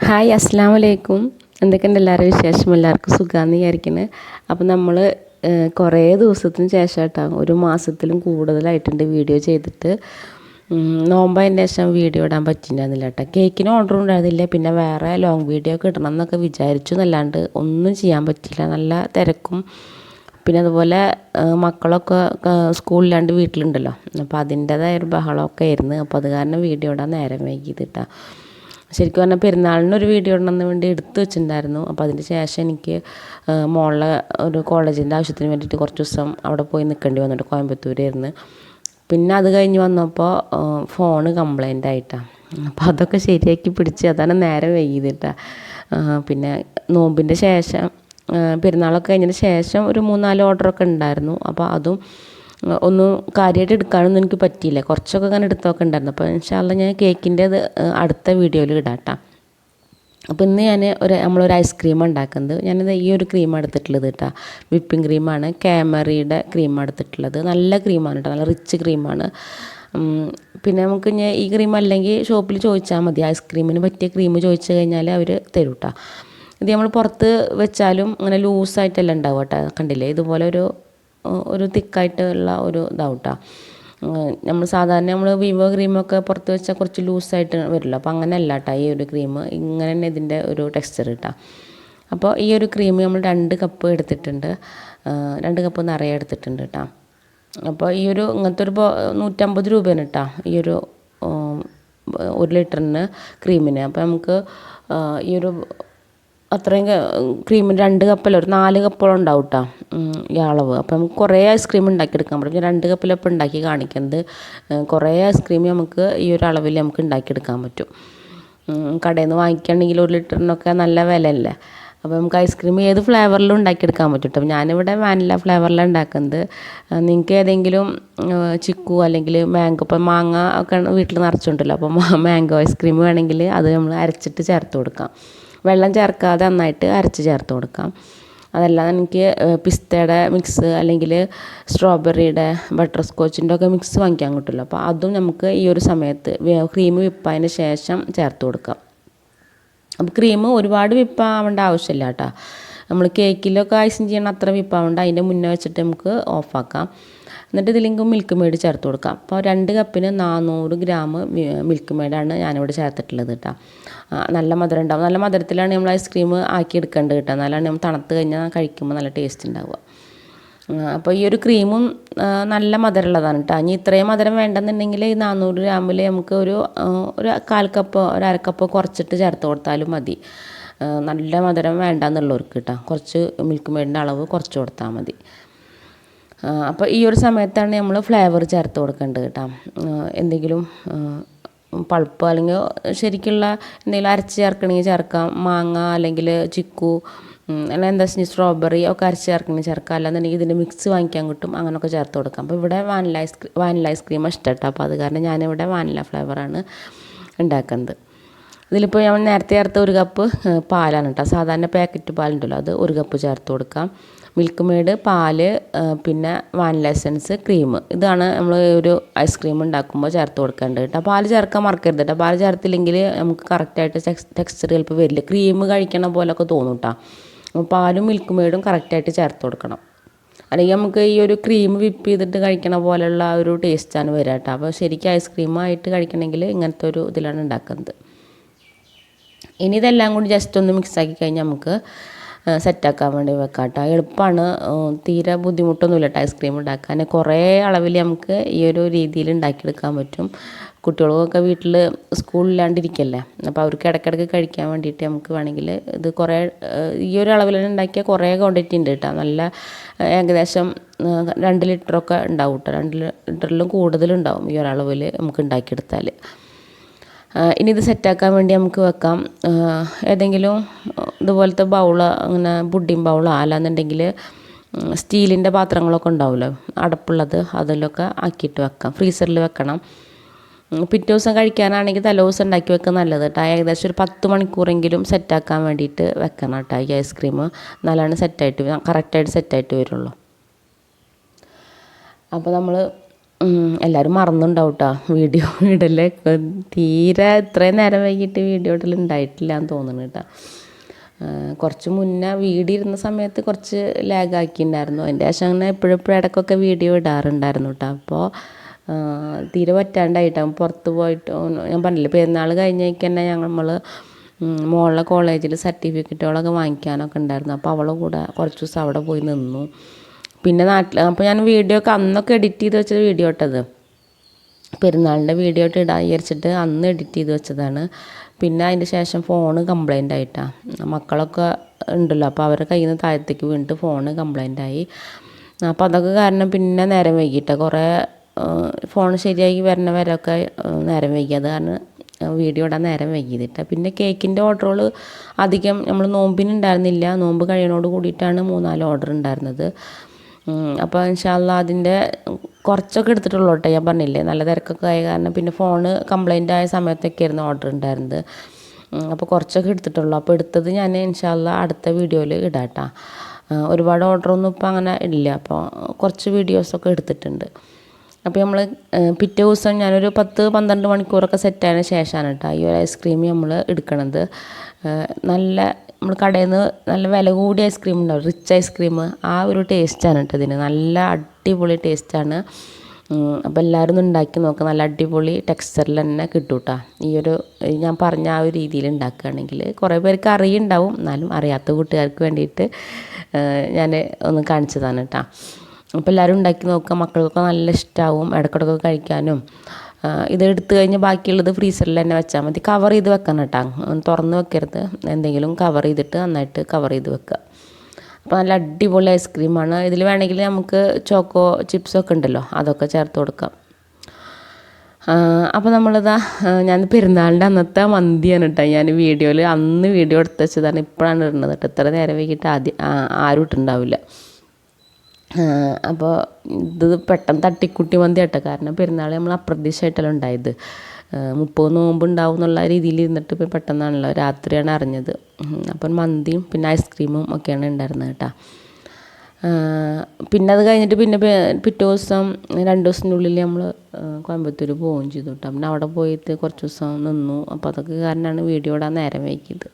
Hi അസ്സാം വലൈക്കും എന്തൊക്കെയുണ്ട് എല്ലാവരും വിശേഷം? എല്ലാവർക്കും സുഖമാണെന്ന് വിചാരിക്കുന്നത് അപ്പം നമ്മൾ കുറേ ദിവസത്തിന് ശേഷം കേട്ടോ ഒരു മാസത്തിലും കൂടുതലായിട്ടുണ്ട് വീഡിയോ ചെയ്തിട്ട്. നോമ്പതിന്റെ ശേഷം വീഡിയോ ഇടാൻ പറ്റിയിട്ടുണ്ടായിരുന്നില്ല കേട്ടോ കേക്കിന് ഓർഡർ ഉണ്ടായിരുന്നില്ല. പിന്നെ വേറെ ലോങ് വീഡിയോ ഒക്കെ ഇടണം എന്നൊക്കെ വിചാരിച്ചു എന്നല്ലാണ്ട് ഒന്നും ചെയ്യാൻ പറ്റില്ല. നല്ല തിരക്കും. പിന്നെ അതുപോലെ മക്കളൊക്കെ സ്കൂളിലാണ്ട് വീട്ടിലുണ്ടല്ലോ. അപ്പോൾ അതിന്റേതായ ഒരു ബഹളമൊക്കെ ആയിരുന്നു. അപ്പോൾ അത് കാരണം വീഡിയോ ഇടാൻ നേരം വൈകിയത് കേട്ടോ ശരിക്കും പറഞ്ഞാൽ പെരുന്നാളിന് ഒരു വീഡിയോ ഇടണമെന്ന് വേണ്ടി എടുത്തു വെച്ചിട്ടുണ്ടായിരുന്നു. അപ്പോൾ അതിന് ശേഷം എനിക്ക് മോളിലെ ഒരു കോളേജിന്റെ ആവശ്യത്തിന് വേണ്ടിയിട്ട് കുറച്ച് ദിവസം അവിടെ പോയി നിൽക്കേണ്ടി വന്നിട്ട് കോയമ്പത്തൂരായിരുന്നു. പിന്നെ അത് കഴിഞ്ഞ് വന്നപ്പോൾ ഫോണ് കംപ്ലൈന്റ് ആയിട്ടാണ് അപ്പോൾ അതൊക്കെ ശരിയാക്കി പിടിച്ച് അതാണ് നേരെ വൈകിയതിട്ടാ പിന്നെ നോമ്പിന്റെ ശേഷം പെരുന്നാളൊക്കെ കഴിഞ്ഞതിന് ശേഷം ഒരു മൂന്നാൽ ഓർഡറൊക്കെ ഉണ്ടായിരുന്നു. അപ്പോൾ അതും ഒന്നും കാര്യമായിട്ട് എടുക്കാനൊന്നും എനിക്ക് പറ്റിയില്ല. കുറച്ചൊക്കെ അങ്ങനെ എടുത്തൊക്കെ ഉണ്ടായിരുന്നു അപ്പോൾ ഇൻഷാല്ല ഞാൻ കേക്കിന്റെ അത് അടുത്ത വീഡിയോയിൽ ഇടാം അപ്പോൾ ഇന്ന് ഞാൻ ഒരു നമ്മളൊരു ഐസ്ക്രീം ഉണ്ടാക്കുന്നത്. ഞാനിത് ഈ ഒരു ക്രീം എടുത്തിട്ടുള്ളത് കേട്ടോ വിപ്പിംഗ് ക്രീമാണ് ക്യാമറിയുടെ ക്രീം എടുത്തിട്ടുള്ളത്. നല്ല ക്രീമാണ് കേട്ടോ നല്ല റിച്ച് ക്രീമാണ് പിന്നെ നമുക്ക് ഞാൻ ഈ ക്രീം അല്ലെങ്കിൽ ഷോപ്പിൽ ചോദിച്ചാൽ മതി. ഐസ്ക്രീമിന് പറ്റിയ ക്രീം ചോദിച്ചു കഴിഞ്ഞാൽ അവർ തരും കേട്ടോ ഇത് നമ്മൾ പുറത്ത് വെച്ചാലും അങ്ങനെ ലൂസായിട്ടല്ല ഉണ്ടാവും കേട്ടോ കണ്ടില്ലേ? ഇതുപോലെ ഒരു ഒരു തിക്കായിട്ടുള്ള ഒരു ഇതാവും കേട്ടോ നമ്മൾ സാധാരണ നമ്മൾ വിവോ ക്രീമൊക്കെ പുറത്ത് വെച്ചാൽ കുറച്ച് ലൂസായിട്ട് വരില്ല അപ്പോൾ അങ്ങനെയല്ല കേട്ടോ ഈ ഒരു ക്രീം. ഇങ്ങനെ തന്നെ ഇതിന്റെ ഒരു ടെക്സ്ചർ കേട്ടോ. അപ്പോൾ ഈ ഒരു ക്രീം നമ്മൾ രണ്ട് കപ്പ് എടുത്തിട്ടുണ്ട്. രണ്ട് കപ്പ് നിറയെ എടുത്തിട്ടുണ്ട് കേട്ടോ. അപ്പോൾ ഈ ഒരു ഇങ്ങനത്തെ ഒരു നൂറ്റമ്പത് രൂപയാണ് കേട്ടോ ഈ ഒരു ഒരു ലിറ്ററിന് ക്രീമിന്. അപ്പോൾ നമുക്ക് ഈ ഒരു അത്രയും ക്രീമിന് രണ്ട് കപ്പല്ല ഒരു നാല് കപ്പോളം ഉണ്ടാവും കേട്ടോ ഈ അളവ്. അപ്പം നമുക്ക് കുറേ ഐസ്ക്രീം ഉണ്ടാക്കിയെടുക്കാൻ പറ്റും. രണ്ട് കപ്പിലപ്പം ഉണ്ടാക്കി കാണിക്കുന്നത് കുറേ ഐസ്ക്രീം നമുക്ക് ഈ ഒരു അളവിൽ നമുക്ക് ഉണ്ടാക്കിയെടുക്കാൻ പറ്റും. കടയിൽ നിന്ന് വാങ്ങിക്കുകയാണെങ്കിൽ ഒരു ലിറ്ററിനൊക്കെ നല്ല വിലയല്ലേ? അപ്പോൾ നമുക്ക് ഐസ്ക്രീം ഏത് ഫ്ലേവറിലും ഉണ്ടാക്കിയെടുക്കാൻ പറ്റും കേട്ടോ ഞാനിവിടെ വാനില ഫ്ലേവറിലാണ് ഉണ്ടാക്കുന്നത് നിങ്ങൾക്ക് ഏതെങ്കിലും ചിക്കു അല്ലെങ്കിൽ മാംഗോ ഇപ്പം മാങ്ങ ഒക്കെ വീട്ടിൽ നിറച്ചുണ്ടല്ലോ. അപ്പോൾ മാംഗോ ഐസ്ക്രീം വേണമെങ്കിൽ അത് നമ്മൾ അരച്ചിട്ട് ചേർത്ത് കൊടുക്കാം. വെള്ളം ചേർക്കാതെ നന്നായിട്ട് അരച്ച് ചേർത്ത് കൊടുക്കാം. അതല്ലാതെ എനിക്ക് പിസ്തയുടെ മിക്സ് അല്ലെങ്കിൽ സ്ട്രോബെറിയുടെ ബട്ടർ സ്കോച്ചിന്റെ ഒക്കെ മിക്സ് വാങ്ങിക്കാൻ കിട്ടുമല്ലോ അപ്പോൾ അതും നമുക്ക് ഈ ഒരു സമയത്ത് ക്രീം വിപ്പതിന് ശേഷം ചേർത്ത് കൊടുക്കാം. അപ്പോൾ ക്രീം ഒരുപാട് വിപ്പാവേണ്ട ആവശ്യമില്ല കേട്ടോ. നമ്മൾ കേക്കിലൊക്കെ ഐസിങ് ചെയ്യണം അത്ര വിപ്പാവുണ്ട്. അതിന്റെ മുന്നേ വെച്ചിട്ട് നമുക്ക് ഓഫാക്കാം എന്നിട്ട് ഇതിലേക്ക് മിൽക്ക് മെയ്ഡ് ചേർത്ത് കൊടുക്കാം. അപ്പോൾ രണ്ട് കപ്പിന് നാനൂറ് ഗ്രാം മിൽക്ക് മേഡാണ് ഞാനിവിടെ ചേർത്തിട്ടുള്ളത് കേട്ടോ നല്ല മധുരം ഉണ്ടാവും. നല്ല മധുരത്തിലാണ് നമ്മൾ ഐസ്ക്രീം ആക്കി എടുക്കേണ്ടത് കേട്ടോ എന്നാലാണ് നമ്മൾ തണുത്ത് കഴിഞ്ഞാൽ കഴിക്കുമ്പോൾ നല്ല ടേസ്റ്റ് ഉണ്ടാവുക. അപ്പോൾ ഈ ഒരു ക്രീമും നല്ല മധുരമുള്ളതാണ് കേട്ടോ ഇനി ഇത്രയും മധുരം വേണ്ടെന്നുണ്ടെങ്കിൽ ഈ നാനൂറ് ഗ്രാമിൽ നമുക്ക് ഒരു ഒരു കാൽ കപ്പ് ഒരു അരക്കപ്പ് കുറച്ചിട്ട് ചേർത്ത് കൊടുത്താലും മതി. നല്ല മധുരം വേണ്ടെന്നുള്ളവർക്ക് കേട്ടോ കുറച്ച് മിൽക്ക് മെയ്ഡിന്റെ അളവ് കുറച്ച് കൊടുത്താൽ മതി. അപ്പോൾ ഈ ഒരു സമയത്താണ് നമ്മൾ ഫ്ലേവർ ചേർത്ത് കൊടുക്കേണ്ടത് കേട്ടോ എന്തെങ്കിലും പൾപ്പ് അല്ലെങ്കിൽ ശരിക്കുള്ള എന്തെങ്കിലും അരച്ച് ചേർക്കണമെങ്കിൽ ചേർക്കാം. മാങ്ങ അല്ലെങ്കിൽ ചിക്കു അല്ലെങ്കിൽ എന്താ വെച്ചാൽ സ്ട്രോബെറി ഒക്കെ അരച്ച് ചേർക്കണമെങ്കിൽ ചേർക്കാം. അല്ലാന്നുണ്ടെങ്കിൽ ഇതിന്റെ മിക്സ് വാങ്ങിക്കാൻ കിട്ടും. അങ്ങനെയൊക്കെ ചേർത്ത് കൊടുക്കാം. അപ്പോൾ ഇവിടെ വാനില ഐസ്ക്രീം വാനില ഐസ്ക്രീം ഇഷ്ടം കേട്ടോ അപ്പോൾ അത് കാരണം ഞാനിവിടെ വാനില ഫ്ലേവറാണ് ഉണ്ടാക്കുന്നത്. ഇതിലിപ്പോൾ ഞാൻ നേരത്തെ ചേർത്ത ഒരു കപ്പ് പാലാണ് കേട്ടോ സാധാരണ പാക്കറ്റ് പാലുണ്ടല്ലോ അത് ഒരു കപ്പ് ചേർത്ത് കൊടുക്കാം. മിൽക്ക് മെയ്ഡ് പാൽ പിന്നെ വാനില എസൻസ് ക്രീം ഇതാണ് നമ്മൾ ഒരു ഐസ്ക്രീം ഉണ്ടാക്കുമ്പോൾ ചേർത്ത് കൊടുക്കേണ്ടത് കേട്ടോ പാൽ ചേർക്കാൻ മറക്കരുത് കേട്ടോ പാൽ ചേർത്തില്ലെങ്കിൽ നമുക്ക് കറക്റ്റായിട്ട് ടെക്സ്ചർ ചിലപ്പോൾ വരില്ല. ക്രീം കഴിക്കണ പോലൊക്കെ തോന്നും കേട്ടോ പാലും മിൽക്ക് മെയ്ഡും കറക്റ്റായിട്ട് ചേർത്ത് കൊടുക്കണം. അല്ലെങ്കിൽ നമുക്ക് ഈ ഒരു ക്രീം വിപ്പ് ചെയ്തിട്ട് കഴിക്കണ പോലെയുള്ള ഒരു ടേസ്റ്റാണ് വരിക കേട്ടോ അപ്പോൾ ശരിക്കും ഐസ്ക്രീമായിട്ട് കഴിക്കണമെങ്കിൽ ഇങ്ങനത്തെ ഒരു ഇതിലാണ് ഉണ്ടാക്കുന്നത്. ഇനി ഇതെല്ലാം കൂടി ജസ്റ്റ് ഒന്ന് മിക്സാക്കി കഴിഞ്ഞാൽ നമുക്ക് സെറ്റാക്കാൻ വേണ്ടി വെക്കാം കേട്ടോ എളുപ്പമാണ് തീരെ ബുദ്ധിമുട്ടൊന്നുമില്ല കേട്ടോ ഐസ്ക്രീം ഉണ്ടാക്കാൻ. കുറേ അളവിൽ നമുക്ക് ഈ ഒരു രീതിയിൽ ഉണ്ടാക്കിയെടുക്കാൻ പറ്റും. കുട്ടികൾക്കൊക്കെ വീട്ടിൽ സ്കൂളില്ലാണ്ടിരിക്കല്ലേ അപ്പോൾ അവർക്ക് ഇടയ്ക്കിടയ്ക്ക് കഴിക്കാൻ വേണ്ടിയിട്ട് നമുക്ക് വേണമെങ്കിൽ ഇത് കുറേ ഈ ഒരു അളവിൽ ഉണ്ടാക്കിയ കുറേ ക്വാണ്ടിറ്റി ഉണ്ട് കേട്ടോ നല്ല ഏകദേശം രണ്ട് ലിറ്ററൊക്കെ ഉണ്ടാവും കേട്ടോ രണ്ട് ലിറ്ററിലും കൂടുതലുണ്ടാവും ഈ ഒരളവിൽ നമുക്ക് ഉണ്ടാക്കിയെടുത്താൽ ഇനി ഇത് സെറ്റാക്കാൻ വേണ്ടി നമുക്ക് വെക്കാം. ഏതെങ്കിലും ഇതുപോലത്തെ ബൗൾ അങ്ങനെ ബുഡിയും ബൗളോ അല്ലാന്നുണ്ടെങ്കിൽ സ്റ്റീലിന്റെ പാത്രങ്ങളൊക്കെ ഉണ്ടാവുമല്ലോ അടപ്പുള്ളത് അതിലൊക്കെ ആക്കിയിട്ട് വെക്കാം. ഫ്രീസറിൽ വെക്കണം. പിറ്റേ ദിവസം കഴിക്കാനാണെങ്കിൽ തലേ ദിവസം ഉണ്ടാക്കി വെക്കുക നല്ലത് കേട്ടോ ഏകദേശം ഒരു പത്ത് മണിക്കൂറെങ്കിലും സെറ്റാക്കാൻ വേണ്ടിയിട്ട് വെക്കണം കേട്ടോ ഈ ഐസ്ക്രീം നല്ലതാണ് സെറ്റായിട്ട് കറക്റ്റായിട്ട് സെറ്റായിട്ട് വരുള്ളൂ. അപ്പോൾ നമ്മൾ എല്ലാവരും മറന്നുണ്ടാവും കേട്ടോ വീഡിയോ ഇടൽ. തീരെ ഇത്രയും നേരം വൈകിട്ട് വീഡിയോ ഇടൽ ഉണ്ടായിട്ടില്ല എന്ന് തോന്നുന്നു കേട്ടോ. കുറച്ച് മുന്നേ ഇരുന്ന സമയത്ത് കുറച്ച് ലാഗ് ആക്കിയിട്ടുണ്ടായിരുന്നു. അതിന്റെ ശേഷം അങ്ങനെ എപ്പോഴും എപ്പോഴും ഇടയ്ക്കൊക്കെ വീഡിയോ ഇടാറുണ്ടായിരുന്നു കേട്ടോ. അപ്പോൾ തീരെ പറ്റാണ്ടായിട്ടാണ് പുറത്ത് പോയിട്ട് ഞാൻ പറഞ്ഞില്ല പെരുന്നാൾ കഴിഞ്ഞേക്ക് തന്നെ ഞങ്ങൾ നമ്മൾ മോളിലെ കോളേജിൽ സർട്ടിഫിക്കറ്റുകളൊക്കെ വാങ്ങിക്കാനൊക്കെ ഉണ്ടായിരുന്നു. അപ്പോൾ അവളെ കൂടെ കുറച്ച് ദിവസം അവിടെ പോയി നിന്നു. പിന്നെ നാട്ടിൽ അപ്പോൾ ഞാൻ വീഡിയോ ഒക്കെ അന്നൊക്കെ എഡിറ്റ് ചെയ്ത് വെച്ച വീഡിയോ ഇട്ടത് പെരുന്നാളിന്റെ വീഡിയോ ഇട്ട് ഇടാൻ വിചാരിച്ചിട്ട് അന്ന് എഡിറ്റ് ചെയ്ത് വെച്ചതാണ്. പിന്നെ അതിന്റെ ശേഷം ഫോണ് കംപ്ലൈന്റ് ആയിട്ടാണ് മക്കളൊക്കെ ഉണ്ടല്ലോ അപ്പോൾ അവരുടെ കയ്യിൽ നിന്ന് താഴത്തേക്ക് വീണിട്ട് ഫോണ് കംപ്ലൈന്റ് ആയി. അപ്പോൾ അതൊക്കെ കാരണം പിന്നെ നേരം വൈകിട്ടാണ് കുറേ ഫോൺ ശരിയാക്കി വരണ വരെയൊക്കെ നേരം വൈകി. അത് കാരണം വീഡിയോ ഇടാൻ നേരം വൈകിയതിട്ട. പിന്നെ കേക്കിന്റെ ഓർഡറുകൾ അധികം നമ്മൾ നോമ്പിനുണ്ടായിരുന്നില്ല നോമ്പ് കഴിയണോട് കൂടിയിട്ടാണ് മൂന്നാൽ ഓർഡർ ഉണ്ടായിരുന്നത്. അപ്പോൾ ഇൻഷാല്ല അതിന്റെ കുറച്ചൊക്കെ എടുത്തിട്ടുള്ളൂ കേട്ടോ ഞാൻ പറഞ്ഞില്ലേ. നല്ല തിരക്കൊക്കെ ആയ കാരണം പിന്നെ ഫോണ് കംപ്ലൈന്റ് ആയ സമയത്തൊക്കെ ആയിരുന്നു ഓർഡർ ഉണ്ടായിരുന്നത് അപ്പോൾ കുറച്ചൊക്കെ എടുത്തിട്ടുള്ളൂ. അപ്പോൾ എടുത്തത് ഞാൻ ഇൻഷാല്ല അടുത്ത വീഡിയോയിൽ ഇടാം ഒരുപാട് ഓർഡറൊന്നും ഇപ്പോൾ അങ്ങനെ ഇല്ല. അപ്പോൾ കുറച്ച് വീഡിയോസൊക്കെ എടുത്തിട്ടുണ്ട്. അപ്പോൾ നമ്മൾ പിറ്റേ ദിവസം ഞാനൊരു പത്ത് പന്ത്രണ്ട് മണിക്കൂറൊക്കെ സെറ്റായതിനു ശേഷമാണ് കേട്ടോ ഈ ഒരു ഐസ്ക്രീം നമ്മൾ എടുക്കണത്. നല്ല നമ്മൾ കടയിൽ നിന്ന് നല്ല വില കൂടിയ ഐസ്ക്രീം ഉണ്ടാവും. Rich ice cream. ആ ഒരു ടേസ്റ്റാണ് കേട്ടോ ഇതിന്. നല്ല അടിപൊളി ടേസ്റ്റാണ് അപ്പോൾ എല്ലാവരും ഒന്ന് ഉണ്ടാക്കി നോക്കുക നല്ല അടിപൊളി ടെക്സ്ചറിൽ തന്നെ കിട്ടും കേട്ടോ ഈ ഒരു ഞാൻ പറഞ്ഞ ആ ഒരു രീതിയിൽ ഉണ്ടാക്കുകയാണെങ്കിൽ കുറേ പേർക്ക് അറിയുണ്ടാവും. എന്നാലും അറിയാത്ത കൂട്ടുകാർക്ക് വേണ്ടിയിട്ട് ഞാൻ ഒന്ന് കാണിച്ചതാണ് കേട്ടോ അപ്പോൾ എല്ലാവരും ഉണ്ടാക്കി നോക്കുക. മക്കൾക്കൊക്കെ നല്ല ഇഷ്ടമാവും ഇടയ്ക്കിടയ്ക്ക് കഴിക്കാനും. ഇത് എടുത്തു കഴിഞ്ഞ് ബാക്കിയുള്ളത് ഫ്രീസറിൽ തന്നെ വെച്ചാൽ മതി. കവർ ചെയ്ത് വെക്കണം കേട്ടോ. തുറന്ന് വെക്കരുത്. എന്തെങ്കിലും കവർ ചെയ്തിട്ട് നന്നായിട്ട് കവർ ചെയ്ത് വെക്കുക. അപ്പോൾ നല്ല അടിപൊളി ഐസ്ക്രീമാണ് ഇതിൽ വേണമെങ്കിൽ നമുക്ക് ചോക്കോ ചിപ്സൊക്കെ ഉണ്ടല്ലോ അതൊക്കെ ചേർത്ത് കൊടുക്കാം. അപ്പോൾ നമ്മളിതാ ഞാൻ പെരുന്നാളിന്റെ അന്നത്തെ മന്തിയാണ് കേട്ടോ. ഞാൻ വീഡിയോയിൽ അന്ന് വീഡിയോ എടുത്ത് വെച്ചതാണ്. ഇപ്പോഴാണ് ഇടുന്നത് കേട്ടോ. ഇത്ര നേരം വൈകിട്ട് ആദ്യം ആരും ഇട്ടുണ്ടാവില്ല അപ്പോൾ ഇത് പെട്ടെന്ന് തട്ടിക്കുട്ടി മന്തി കേട്ടോ. കാരണം പെരുന്നാൾ നമ്മൾ അപ്രതീക്ഷിതമായിട്ടല്ല ഉണ്ടായത്. മുപ്പത് നോമ്പ് ഉണ്ടാവും എന്നുള്ള രീതിയിൽ ഇരുന്നിട്ട് ഇപ്പോൾ പെട്ടെന്നാണല്ലോ രാത്രിയാണ് അറിഞ്ഞത്. അപ്പം മന്തിയും പിന്നെ ഐസ്ക്രീമും ഒക്കെയാണ് ഉണ്ടായിരുന്നത് കേട്ടോ. പിന്നെ അത് കഴിഞ്ഞിട്ട് പിന്നെ പിറ്റേ ദിവസം രണ്ട് ദിവസത്തിനുള്ളിൽ നമ്മൾ കോയമ്പത്തൂർ പോവുകയും ചെയ്തു കേട്ടോ. പിന്നെ അവിടെ പോയിട്ട് കുറച്ച് ദിവസം നിന്നു. അപ്പോൾ അതൊക്കെ കാരണമാണ് വീഡിയോ ഇടാൻ നേരം വൈകിയത്.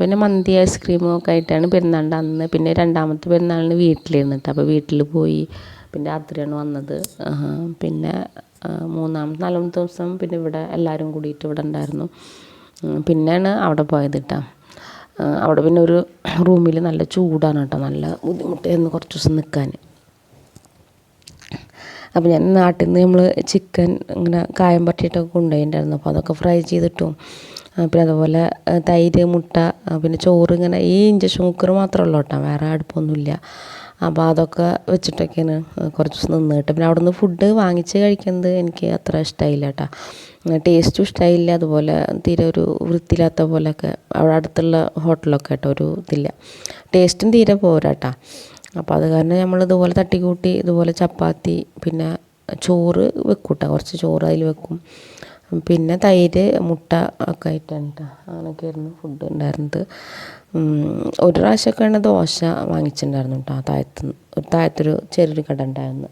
പിന്നെ മന്തി ഐസ്ക്രീമും ഒക്കെ ആയിട്ടാണ് പെരുന്നാളിന്റെ അന്ന് പിന്നെ രണ്ടാമത്തെ പെരുന്നാളിന് വീട്ടിലിരുന്നിട്ട് അപ്പോൾ വീട്ടിൽ പോയി പിന്നെ രാത്രിയാണ് വന്നത്. പിന്നെ മൂന്നാമത്തെ നാലാമത്തെ ദിവസം പിന്നെ ഇവിടെ എല്ലാവരും കൂടിയിട്ട് ഇവിടെ ഉണ്ടായിരുന്നു. പിന്നെയാണ് അവിടെ പോയത് കേട്ടോ അവിടെ പിന്നെ ഒരു റൂമിൽ നല്ല ചൂടാണ് കേട്ടോ നല്ല ബുദ്ധിമുട്ടായിരുന്നു കുറച്ച് ദിവസം നിൽക്കാൻ. അപ്പോൾ ഞാൻ നാട്ടിൽ നിന്ന് നമ്മൾ ചിക്കൻ ഇങ്ങനെ കായം പറ്റിയിട്ടൊക്കെ കൊണ്ടുപോയിട്ടുണ്ടായിരുന്നു അപ്പോൾ അതൊക്കെ ഫ്രൈ ചെയ്തിട്ടും പിന്നെ അതുപോലെ തൈര് മുട്ട പിന്നെ ചോറ് ഇങ്ങനെ ഈ ഇഞ്ചക്ഷൻ കുക്കർ മാത്രമേ കേട്ടോ. വേറെ അടുപ്പൊന്നുമില്ല. അപ്പോൾ അതൊക്കെ വെച്ചിട്ടൊക്കെയാണ് കുറച്ച് ദിവസം നിന്ന് കേട്ടോ. പിന്നെ അവിടുന്ന് ഫുഡ് വാങ്ങിച്ച് കഴിക്കുന്നത് എനിക്ക് അത്ര ഇഷ്ടമായില്ല കേട്ടോ. ടേസ്റ്റും ഇഷ്ടമായില്ല അതുപോലെ തീരെ ഒരു വൃത്തിയില്ലാത്ത പോലെയൊക്കെ അവിടെ അടുത്തുള്ള ഹോട്ടലൊക്കെ കേട്ടോ ഒരു ഇതില്ല. ടേസ്റ്റും തീരെ പോരാ കേട്ടോ. അപ്പോൾ അത് കാരണം നമ്മൾ ഇതുപോലെ തട്ടിക്കൂട്ടി ഇതുപോലെ ചപ്പാത്തി പിന്നെ ചോറ് വെക്കും കേട്ടോ കുറച്ച് ചോറ് അതിൽ വെക്കും. പിന്നെ തൈര് മുട്ട ഒക്കെ ആയിട്ടാണ് കേട്ടോ അങ്ങനെയൊക്കെയായിരുന്നു ഫുഡ് ഉണ്ടായിരുന്നത്. ഒരു പ്രാവശ്യമൊക്കെയാണ് ദോശ വാങ്ങിച്ചിട്ടുണ്ടായിരുന്നു കേട്ടോ താഴത്ത് ഒരു താഴത്തൊരു ചെറിയൊരു കട ഉണ്ടായിരുന്നു.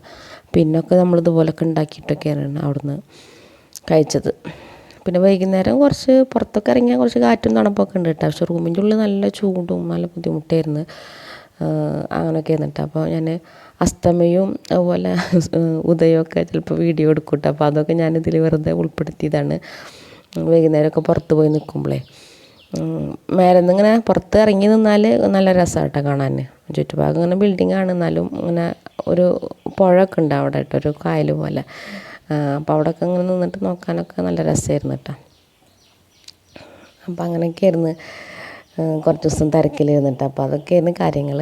പിന്നൊക്കെ നമ്മൾ ഇതുപോലൊക്കെ ഉണ്ടാക്കിയിട്ടൊക്കെയാണ് അവിടുന്ന് കഴിച്ചത്. പിന്നെ വൈകുന്നേരം കുറച്ച് പുറത്തൊക്കെ ഇറങ്ങിയാൽ കുറച്ച് കാറ്റും തണുപ്പൊക്കെ ഉണ്ട് കേട്ടോ പക്ഷെ റൂമിന്റെ ഉള്ളിൽ നല്ല ചൂടും നല്ല ബുദ്ധിമുട്ടായിരുന്നു. അങ്ങനെയൊക്കെ ആയിരുന്നു അപ്പോൾ ഞാൻ അസ്തമയവും അതുപോലെ ഉദയമൊക്കെ ചിലപ്പോൾ വീഡിയോ എടുക്കും കേട്ടോ അപ്പോൾ അതൊക്കെ ഞാനിതിൽ വെറുതെ ഉൾപ്പെടുത്തിയതാണ്. വൈകുന്നേരമൊക്കെ പുറത്ത് പോയി നിൽക്കുമ്പോഴേ മേലെ ഇങ്ങനെ പുറത്ത് ഇറങ്ങി നിന്നാൽ നല്ല രസമാണ് കേട്ടോ കാണാൻ ചുറ്റുഭാഗം ഇങ്ങനെ ബിൽഡിംഗ് ആണ്. എന്നാലും ഇങ്ങനെ ഒരു പുഴയൊക്കെ ഉണ്ട് അവിടെ കേട്ടോ ഒരു കായൽ പോലെ. അപ്പോൾ അവിടെയൊക്കെ ഇങ്ങനെ നിന്നിട്ട് നോക്കാനൊക്കെ നല്ല രസമായിരുന്നു കേട്ടോ അപ്പോൾ അങ്ങനെയൊക്കെയായിരുന്നു ഏഹ് കുറച്ച് ദിവസം തിരക്കിലിരുന്നിട്ട്. അപ്പോൾ അതൊക്കെയായിരുന്നു കാര്യങ്ങൾ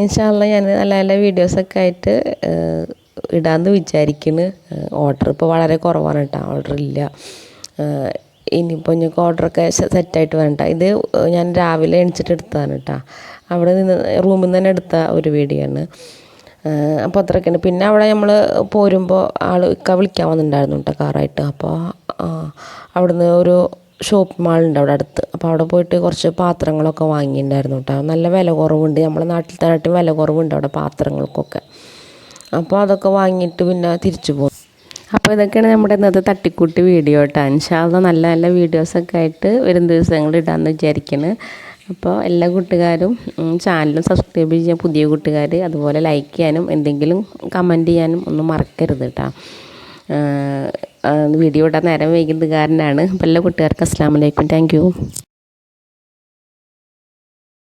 ഇൻഷാല്ല ഞാൻ നല്ല നല്ല വീഡിയോസൊക്കെ ആയിട്ട് ഇടാമെന്ന് വിചാരിക്കുന്നു ഓർഡർ ഇപ്പോൾ വളരെ കുറവാണ് കേട്ടോ ഓർഡർ ഇല്ല. ഇനിയിപ്പോൾ ഞങ്ങൾക്ക് ഓർഡറൊക്കെ സെറ്റായിട്ട് വേണ്ട ഇത് ഞാൻ രാവിലെ എണിച്ചിട്ട് എടുത്തതാണ് കേട്ടോ അവിടെ നിന്ന് റൂമിൽ നിന്ന് തന്നെ എടുത്ത ഒരു വീഡിയോ ആണ്. അപ്പോൾ അത്രയൊക്കെയാണ്. പിന്നെ അവിടെ നമ്മൾ പോരുമ്പോൾ ആൾ ഇക്ക വിളിക്കാൻ വന്നിട്ടുണ്ടായിരുന്നു കേട്ടോ കാറായിട്ട്. അപ്പോൾ അവിടുന്ന് ഒരു ഷോപ്പ് മാളുണ്ട് അവിടെ അടുത്ത്. അപ്പോൾ അവിടെ പോയിട്ട് കുറച്ച് പാത്രങ്ങളൊക്കെ വാങ്ങിയിട്ടുണ്ടായിരുന്നു കേട്ടോ. നല്ല വില കുറവുണ്ട്. നമ്മുടെ നാട്ടിൽ തന്നെ വില കുറവുണ്ട് അവിടെ പാത്രങ്ങൾക്കൊക്കെ. അപ്പോൾ അതൊക്കെ വാങ്ങിയിട്ട് പിന്നെ തിരിച്ചു പോകും അപ്പോൾ ഇതൊക്കെയാണ് നമ്മുടെ ഇന്നത്തെ തട്ടിക്കൂട്ട് വീഡിയോ കേട്ടോ. ഇൻഷാല്ല നല്ല നല്ല വീഡിയോസൊക്കെ ആയിട്ട് വരും ദിവസങ്ങളിൽ ഇടാമെന്ന് വിചാരിക്കുന്നു അപ്പോൾ എല്ലാ കൂട്ടുകാരും ചാനലും സബ്സ്ക്രൈബ് ചെയ്യാൻ പുതിയ കൂട്ടുകാർ അതുപോലെ ലൈക്ക് ചെയ്യാനും എന്തെങ്കിലും കമന്റ് ചെയ്യാനും ഒന്നും മറക്കരുത് കേട്ടോ. വീഡിയോ ഇടാൻ നേരം വൈകുന്നത് കാരണമാണ് അപ്പോൾ എല്ലാ കൂട്ടുകാർക്കും അസ്സാം വലൈക്കും താങ്ക്